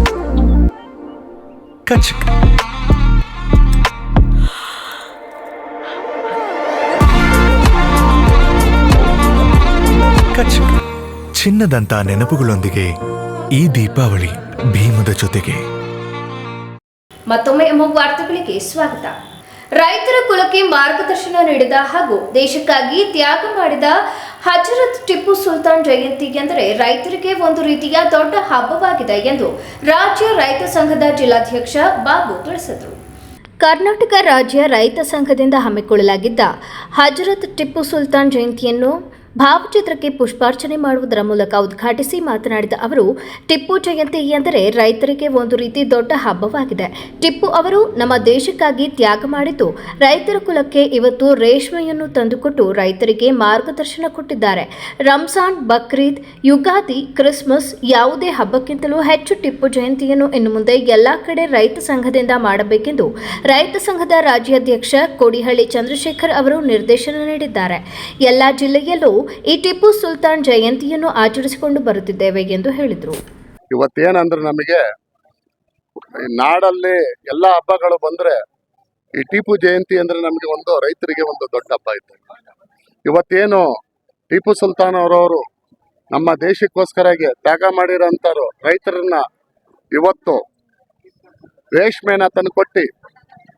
S10: ಕಚಿಕ ಕಚಿಕ ಚಿನ್ನದಂತ ನೆನಪುಗಳೊಂದಿಗೆ ಈ ದೀಪಾವಳಿ ಭೀಮದ ಜೊತೆಗೆ.
S1: ಮತ್ತೊಮ್ಮೆ ಮಗು ವಾರ್ತೆಗಳಿಗೆ ಸ್ವಾಗತ. ರೈತರ ಕುಲಕ್ಕೆ ಮಾರ್ಗದರ್ಶನ ನೀಡಿದ ಹಾಗೂ ದೇಶಕ್ಕಾಗಿ ತ್ಯಾಗ ಮಾಡಿದ ಹಜರತ್ ಟಿಪ್ಪು ಸುಲ್ತಾನ್ ಜಯಂತಿ ಎಂದರೆ ರೈತರಿಗೆ ಒಂದು ರೀತಿಯ ದೊಡ್ಡ ಹಬ್ಬವಾಗಿದೆ ಎಂದು ರಾಜ್ಯ ರೈತ ಸಂಘದ ಜಿಲ್ಲಾಧ್ಯಕ್ಷ ಬಾಬು ತಿಳಿಸಿದರು. ಕರ್ನಾಟಕ ರಾಜ್ಯ ರೈತ ಸಂಘದಿಂದ ಹಮ್ಮಿಕೊಳ್ಳಲಾಗಿದ್ದ ಹಜರತ್ ಟಿಪ್ಪು ಸುಲ್ತಾನ್ ಜಯಂತಿಯನ್ನು ಭಾವಚಿತ್ರಕ್ಕೆ ಪುಷ್ಪಾರ್ಚನೆ ಮಾಡುವುದರ ಮೂಲಕ ಉದ್ಘಾಟಿಸಿ ಮಾತನಾಡಿದ ಅವರು, ಟಿಪ್ಪು ಜಯಂತಿ ಎಂದರೆ ರೈತರಿಗೆ ಒಂದು ರೀತಿ ದೊಡ್ಡ ಹಬ್ಬವಾಗಿದೆ. ಟಿಪ್ಪು ಅವರು ನಮ್ಮ ದೇಶಕ್ಕಾಗಿ ತ್ಯಾಗ ಮಾಡಿದ್ದು, ರೈತರ ಕುಲಕ್ಕೆ ಇವತ್ತು ರೇಷ್ಮೆಯನ್ನು ತಂದುಕೊಟ್ಟು ರೈತರಿಗೆ ಮಾರ್ಗದರ್ಶನ ಕೊಟ್ಟಿದ್ದಾರೆ. ರಂಜಾನ್, ಬಕ್ರೀದ್, ಯುಗಾದಿ, ಕ್ರಿಸ್ಮಸ್ ಯಾವುದೇ ಹಬ್ಬಕ್ಕಿಂತಲೂ ಹೆಚ್ಚು ಟಿಪ್ಪು ಜಯಂತಿಯನ್ನು ಇನ್ನು ಮುಂದೆ ಎಲ್ಲಾ ಕಡೆ ರೈತ ಸಂಘದಿಂದ ಮಾಡಬೇಕೆಂದು ರೈತ ಸಂಘದ ರಾಜ್ಯಾಧ್ಯಕ್ಷ ಕೋಡಿಹಳ್ಳಿ ಚಂದ್ರಶೇಖರ್ ಅವರು ನಿರ್ದೇಶನ ನೀಡಿದ್ದಾರೆ. ಎಲ್ಲಾ ಜಿಲ್ಲೆಯಲ್ಲೂ ಈ ಟಿಪ್ಪು ಸುಲ್ತಾನ್ ಜಯಂತಿಯನ್ನು ಆಚರಿಸಿಕೊಂಡು ಬರುತ್ತಿದ್ದೇವೆ ಎಂದು ಹೇಳಿದರು.
S13: ಇವತ್ತೇನಂದ್ರೆ ನಮಗೆ ನಾಡಲ್ಲಿ ಎಲ್ಲ ಹಬ್ಬಗಳು ಬಂದ್ರೆ ಈ ಟಿಪ್ಪು ಜಯಂತಿ ಅಂದ್ರೆ ನಮಗೆ ಒಂದು ರೈತರಿಗೆ ಒಂದು ದೊಡ್ಡ ಹಬ್ಬ ಇತ್ತು. ಇವತ್ತೇನು ಟಿಪ್ಪು ಸುಲ್ತಾನ್ ಅವರವರು ನಮ್ಮ ದೇಶಕ್ಕೋಸ್ಕರಾಗಿ ತ್ಯಾಗ ಮಾಡಿರೋಂಥವ್ರು ರೈತರನ್ನ ಇವತ್ತು ರೇಷ್ಮೆನ ತಂದು ಕೊಟ್ಟು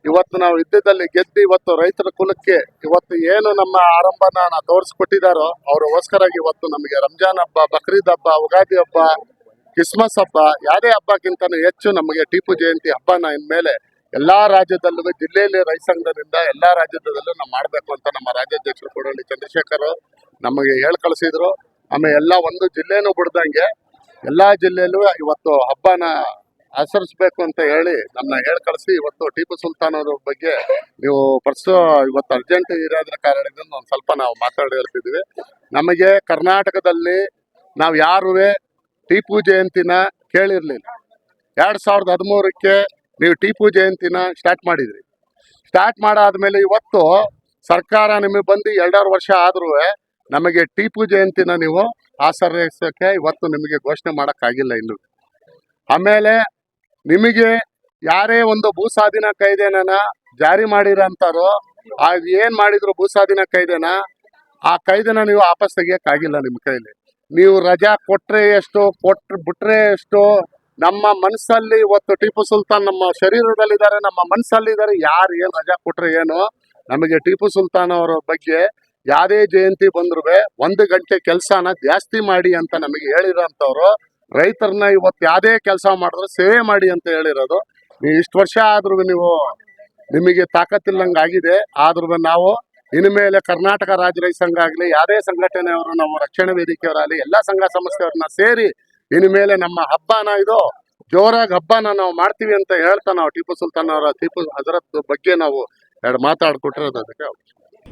S13: ಇವತ್ತು ನಾವು ಯುದ್ಧದಲ್ಲಿ ಗೆದ್ದು ಇವತ್ತು ರೈತರ ಕುಲಕ್ಕೆ ಇವತ್ತು ಏನು ನಮ್ಮ ಆರಂಭನ ನಾ ತೋರಿಸ್ಕೊಟ್ಟಿದ್ದಾರೋ ಅವ್ರಿಗೋಸ್ಕರಾಗಿ ಇವತ್ತು ನಮಗೆ ರಂಜಾನ್ ಹಬ್ಬ, ಬಕ್ರೀದ್ ಹಬ್ಬ, ಉಗಾದಿ ಹಬ್ಬ, ಕ್ರಿಸ್ಮಸ್ ಹಬ್ಬ, ಯಾವುದೇ ಹಬ್ಬಕ್ಕಿಂತನೂ ಹೆಚ್ಚು ನಮಗೆ ಟಿಪ್ಪು ಜಯಂತಿ ಹಬ್ಬನ ಇನ್ಮೇಲೆ ಎಲ್ಲಾ ರಾಜ್ಯದಲ್ಲೂ, ಜಿಲ್ಲೆಯಲ್ಲಿ ರೈತ ಸಂಘದಿಂದ ಎಲ್ಲಾ ರಾಜ್ಯದಲ್ಲೂ ನಾವು ಮಾಡಬೇಕು ಅಂತ ನಮ್ಮ ರಾಜ್ಯಾಧ್ಯಕ್ಷರು ಕೊಡಳ್ಳಿ ಚಂದ್ರಶೇಖರ್ ನಮಗೆ ಹೇಳ್ ಕಳಿಸಿದ್ರು. ಆಮೇಲೆ ಎಲ್ಲ ಒಂದು ಜಿಲ್ಲೆನೂ ಬಿಡ್ದಂಗೆ ಎಲ್ಲಾ ಜಿಲ್ಲೆಯಲ್ಲೂ ಇವತ್ತು ಹಬ್ಬನ ಆಚರಿಸ್ಬೇಕು ಅಂತ ಹೇಳಿ ನಮ್ಮನ್ನ ಹೇಳಿ ಕಳಿಸಿ. ಇವತ್ತು ಟಿಪ್ಪು ಸುಲ್ತಾನ್ ಅವ್ರ ಬಗ್ಗೆ ನೀವು ಪರ್ಸು ಇವತ್ತು ಅರ್ಜೆಂಟ್ ಇರೋದ್ರ ಕಾರಣದಿಂದ ಒಂದು ಸ್ವಲ್ಪ ನಾವು ಮಾತಾಡಿ ಹೇಳ್ತಿದ್ವಿ. ನಮಗೆ ಕರ್ನಾಟಕದಲ್ಲಿ ನಾವು ಯಾರು ಟಿಪ್ಪು ಜಯಂತಿನ ಕೇಳಿರ್ಲಿಲ್ಲ. ಎರಡು ಸಾವಿರದ ಹದಿಮೂರಕ್ಕೆ ನೀವು ಟಿಪ್ಪು ಜಯಂತಿನ ಸ್ಟಾರ್ಟ್ ಮಾಡಿದ್ರಿ. ಸ್ಟಾರ್ಟ್ ಮಾಡಾದ್ಮೇಲೆ ಇವತ್ತು ಸರ್ಕಾರ ನಿಮಗೆ ಬಂದು ಎರಡಾರು ವರ್ಷ ಆದ್ರೂ ನಮಗೆ ಟಿಪ್ಪು ಜಯಂತಿನ ನೀವು ಆಚರಿಸೋಕೆ ಇವತ್ತು ನಿಮಗೆ ಘೋಷಣೆ ಮಾಡೋಕ್ಕಾಗಿಲ್ಲ ಇನ್ನು. ಆಮೇಲೆ ನಿಮಗೆ ಯಾರೇ ಒಂದು ಭೂಸ್ವಾಧೀನ ಕಾಯ್ದೆನ ಜಾರಿ ಮಾಡಿರಂತಾರೋ ಆ ಏನ್ ಮಾಡಿದ್ರು ಭೂಸ್ವಾಧೀನ ಕಾಯ್ದೆನ ಆ ಕಾಯ್ದೆನ ನೀವು ವಾಪಸ್ ತೆಗಿಯಕ್ಕಾಗಿಲ್ಲ ನಿಮ್ಮ ಕೈಲಿ ನೀವು ರಜಾ ಕೊಟ್ರೆ ಎಷ್ಟು, ಕೊಟ್ರೆ ಬಿಟ್ರೆ ಎಷ್ಟು, ನಮ್ಮ ಮನಸ್ಸಲ್ಲಿ ಇವತ್ತು ಟಿಪ್ಪು ಸುಲ್ತಾನ್ ನಮ್ಮ ಶರೀರದಲ್ಲಿದ್ದಾರೆ, ನಮ್ಮ ಮನಸ್ಸಲ್ಲಿದ್ದಾರೆ, ಯಾರು ಏನು ರಜಾ ಕೊಟ್ರೆ ಏನು, ನಮಗೆ ಟಿಪ್ಪು ಸುಲ್ತಾನ್ ಅವರ ಬಗ್ಗೆ ಯಾವುದೇ ಜಯಂತಿ ಬಂದ್ರು ಒಂದು ಗಂಟೆ ಕೆಲಸನ ಜಾಸ್ತಿ ಮಾಡಿ ಅಂತ ನಮಗೆ ಹೇಳಿರೋಂಥವ್ರು ರೈತರನ್ನ ಇವತ್ತು ಯಾವುದೇ ಕೆಲಸ ಮಾಡಿದ್ರೆ ಸೇವೆ ಮಾಡಿ ಅಂತ ಹೇಳಿರೋದು. ಇಷ್ಟು ವರ್ಷ ಆದ್ರೂ ನೀವು ನಿಮಗೆ ತಾಕತ್ತಿಲ್ಲಂಗೆ ಆಗಿದೆ ಆದ್ರೂ ನಾವು ಇನ್ನು ಮೇಲೆ ಕರ್ನಾಟಕ ರಾಜ್ಯ ರೈತ ಸಂಘ ಆಗಲಿ, ಯಾವುದೇ ಸಂಘಟನೆಯವರು ನಾವು ರಕ್ಷಣಾ ವೇದಿಕೆಯವರಾಗಲಿ, ಎಲ್ಲ ಸಂಘ ಸಂಸ್ಥೆಯವ್ರನ್ನ ಸೇರಿ ಇನ್ನು ಮೇಲೆ ನಮ್ಮ ಹಬ್ಬನ ಇದು ಜೋರಾಗಿ ಹಬ್ಬನ ನಾವು ಮಾಡ್ತೀವಿ ಅಂತ ಹೇಳ್ತಾ ನಾವು ಟಿಪ್ಪು ಸುಲ್ತಾನ್ ಅವರ, ಟಿಪ್ಪು ಹಜರತ್ ಬಗ್ಗೆ ನಾವು ಎರಡು ಮಾತಾಡ್ಕೊಟ್ಟಿರೋದು ಅದಕ್ಕೆ.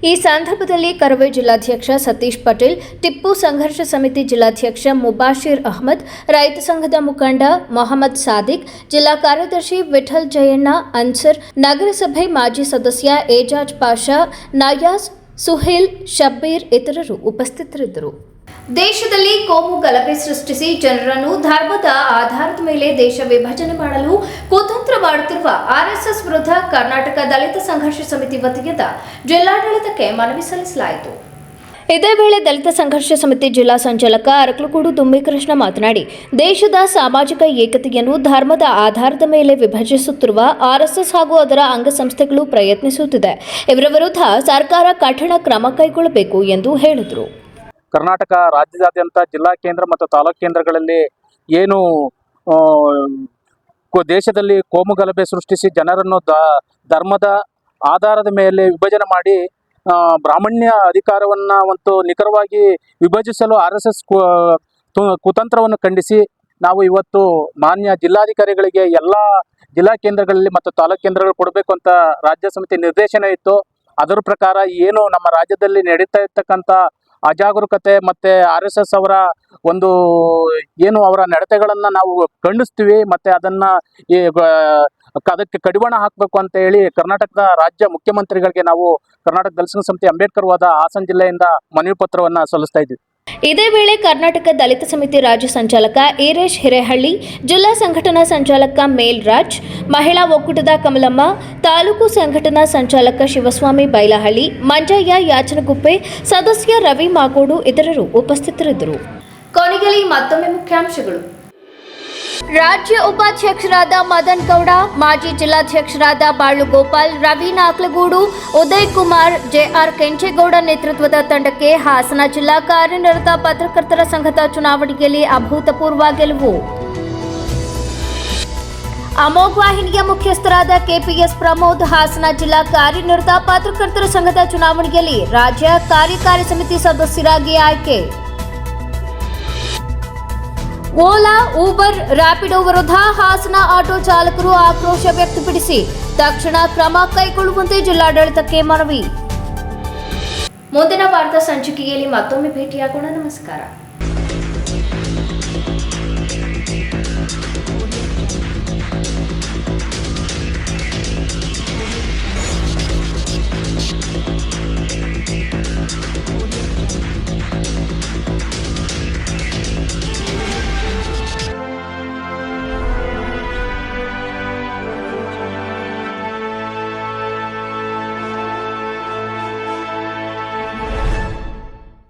S1: ಈ ಸಂದರ್ಭದಲ್ಲಿ ಕರವೇ ಜಿಲ್ಲಾಧ್ಯಕ್ಷ ಸತೀಶ್ ಪಟೇಲ್, ಟಿಪ್ಪು ಸಂಘರ್ಷ ಸಮಿತಿ ಜಿಲ್ಲಾಧ್ಯಕ್ಷ ಮುಬಾಶಿರ್ ಅಹಮದ್, ರೈತ ಸಂಘದ ಮುಖಂಡ ಮೊಹಮ್ಮದ್ ಸಾದಿಕ್, ಜಿಲ್ಲಾ ಕಾರ್ಯದರ್ಶಿ ವಿಠಲ್ ಜಯಣ್ಣ, ಅನ್ಸರ್, ನಗರಸಭೆ ಮಾಜಿ ಸದಸ್ಯ ಏಜಾಜ್ ಪಾಷಾ, ನಯಾಜ್, ಸುಹೇಲ್, ಶಬ್ಬೀರ್ ಇತರರು ಉಪಸ್ಥಿತರಿದ್ದರು. ದೇಶದಲ್ಲಿ ಕೋಮು ಗಲಭೆ ಸೃಷ್ಟಿಸಿ ಜನರನ್ನು ಧರ್ಮದ ಆಧಾರದ ಮೇಲೆ ದೇಶ ವಿಭಜನೆ ಮಾಡಲು ಕುತಂತ್ರ ಮಾಡುತ್ತಿರುವ ಆರ್ಎಸ್ಎಸ್ ವಿರುದ್ಧ ಕರ್ನಾಟಕ ದಲಿತ ಸಂಘರ್ಷ ಸಮಿತಿ ವತಿಯಿಂದ ಜಿಲ್ಲಾಡಳಿತಕ್ಕೆ ಮನವಿ ಸಲ್ಲಿಸಲಾಯಿತು. ಇದೇ ವೇಳೆ ದಲಿತ ಸಂಘರ್ಷ ಸಮಿತಿ ಜಿಲ್ಲಾ ಸಂಚಾಲಕ ಅರಕಲಗೂಡು ದುಮ್ಮಿಕೃಷ್ಣ ಮಾತನಾಡಿ, ದೇಶದ ಸಾಮಾಜಿಕ ಏಕತೆಯನ್ನು ಧರ್ಮದ ಆಧಾರದ ಮೇಲೆ ವಿಭಜಿಸುತ್ತಿರುವ ಆರ್ಎಸ್ಎಸ್ ಹಾಗೂ ಅದರ ಅಂಗಸಂಸ್ಥೆಗಳು ಪ್ರಯತ್ನಿಸುತ್ತಿದೆ. ಇವರ ವಿರುದ್ಧ ಸರ್ಕಾರ ಕಠಿಣ ಕ್ರಮ ಕೈಗೊಳ್ಳಬೇಕು ಎಂದು ಹೇಳಿದರು.
S14: ಕರ್ನಾಟಕ ರಾಜ್ಯದಾದ್ಯಂತ ಜಿಲ್ಲಾ ಕೇಂದ್ರ ಮತ್ತು ತಾಲೂಕು ಕೇಂದ್ರಗಳಲ್ಲಿ ಏನು ದೇಶದಲ್ಲಿ ಕೋಮು ಗಲಭೆ ಸೃಷ್ಟಿಸಿ ಜನರನ್ನು ದ, ಧರ್ಮದ ಆಧಾರದ ಮೇಲೆ ವಿಭಜನೆ ಮಾಡಿ ಬ್ರಾಹ್ಮಣ್ಯ ಅಧಿಕಾರವನ್ನ ಒಂದು ನಿಖರವಾಗಿ ವಿಭಜಿಸಲು ಆರ್ ಎಸ್ ಎಸ್ ಕುತಂತ್ರವನ್ನು ಖಂಡಿಸಿ ನಾವು ಇವತ್ತು ಮಾನ್ಯ ಜಿಲ್ಲಾಧಿಕಾರಿಗಳಿಗೆ ಎಲ್ಲ ಜಿಲ್ಲಾ ಕೇಂದ್ರಗಳಲ್ಲಿ ಮತ್ತು ತಾಲೂಕು ಕೇಂದ್ರಗಳು ಕೊಡಬೇಕು ಅಂತ ರಾಜ್ಯ ಸಮಿತಿ ನಿರ್ದೇಶನ ಇತ್ತು. ಅದರ ಪ್ರಕಾರ ಏನು ನಮ್ಮ ರಾಜ್ಯದಲ್ಲಿ ನಡೀತಾ ಇರ್ತಕ್ಕಂಥ ಅಜಾಗರೂಕತೆ ಮತ್ತೆ ಆರ್ ಎಸ್ ಎಸ್ ಅವರ ಒಂದು ಏನು ಅವರ ನಡತೆಗಳನ್ನ ನಾವು ಖಂಡಿಸ್ತೀವಿ, ಮತ್ತೆ ಅದನ್ನ ಈ ಅದಕ್ಕೆ ಕಡಿವಾಣ ಹಾಕಬೇಕು ಅಂತ ಹೇಳಿ ಕರ್ನಾಟಕದ ರಾಜ್ಯ ಮುಖ್ಯಮಂತ್ರಿಗಳಿಗೆ ನಾವು ಕರ್ನಾಟಕ ದಲಿತ ಸಮಿತಿ ಅಂಬೇಡ್ಕರ್ ವಾದ ಹಾಸನ ಜಿಲ್ಲೆಯಿಂದ ಮನವಿ ಪತ್ರವನ್ನ ಸಲ್ಲಿಸ್ತಾ ಇದ್ವಿ
S1: ಇದೇ ವೇಳೆ ಕರ್ನಾಟಕ ದಲಿತ ಸಮಿತಿ ರಾಜ್ಯ ಸಂಚಾಲಕ ಈರೇಶ್ ಹಿರೇಹಳ್ಳಿ, ಜಿಲ್ಲಾ ಸಂಘಟನಾ ಸಂಚಾಲಕ ಮೇಲ್ರಾಜ್, ಮಹಿಳಾ ಒಕ್ಕೂಟದ ಕಮಲಮ್ಮ, ತಾಲೂಕು ಸಂಘಟನಾ ಸಂಚಾಲಕ ಶಿವಸ್ವಾಮಿ ಬೈಲಹಳ್ಳಿ, ಮಂಜಯ್ಯ ಯಾಚನಗುಪ್ಪೆ, ಸದಸ್ಯ ರವಿ ಮಾಗೋಡು ಇತರರು ಉಪಸ್ಥಿತರಿದ್ದರು. ಕೊನೆಯಲ್ಲಿ ಮತ್ತೊಮ್ಮೆ ಮುಖ್ಯಾಂಶಗಳು. ರಾಜ್ಯ ಉಪಾಧ್ಯಕ್ಷರಾದ ಮದನ್ ಗೌಡ, ಮಾಜಿ ಜಿಲ್ಲಾಧ್ಯಕ್ಷರಾದ ಬಾಳು ಗೋಪಾಲ್ ರವಿ ನಾಕ್ಲಗೂಡು ಉದಯ್ ಕುಮಾರ್, ಜೆಆರ್ ಕೆಂಚೇಗೌಡ ನೇತೃತ್ವದ ತಂಡಕ್ಕೆ ಹಾಸನ ಜಿಲ್ಲಾ ಕಾರ್ಯನಿರತ ಪತ್ರಕರ್ತರ ಸಂಘದ ಚುನಾವಣೆಯಲ್ಲಿ ಅಭೂತಪೂರ್ವ ಗೆಲುವು. ಅಮೋಘ್ ವಾಹಿನಿಯ ಮುಖ್ಯಸ್ಥರಾದ ಕೆಪಿಎಸ್ ಪ್ರಮೋದ್ ಹಾಸನ ಜಿಲ್ಲಾ ಕಾರ್ಯನಿರತ ಪತ್ರಕರ್ತರ ಸಂಘದ ಚುನಾವಣೆಯಲ್ಲಿ ರಾಜ್ಯ ಕಾರ್ಯಕಾರಿ ಸಮಿತಿ ಸದಸ್ಯರಾಗಿ ಆಯ್ಕೆ. ಓಲಾ, ಊಬರ್ ರ್ಯಾಪಿಡೋ ವಿರುದ್ಧ ಹಾಸನ ಆಟೋ ಚಾಲಕರು ಆಕ್ರೋಶ ವ್ಯಕ್ತಪಡಿಸಿ ತಕ್ಷಣ ಕ್ರಮ ಕೈಗೊಳ್ಳುವಂತೆ ಜಿಲ್ಲಾಡಳಿತಕ್ಕೆ ಮನವಿ. ಮುಂದಿನ ವಾರ್ತಾ ಸಂಚಿಕೆಯಲ್ಲಿ ಮತ್ತೊಮ್ಮೆ ಭೇಟಿಯಾಗೋಣ. ನಮಸ್ಕಾರ.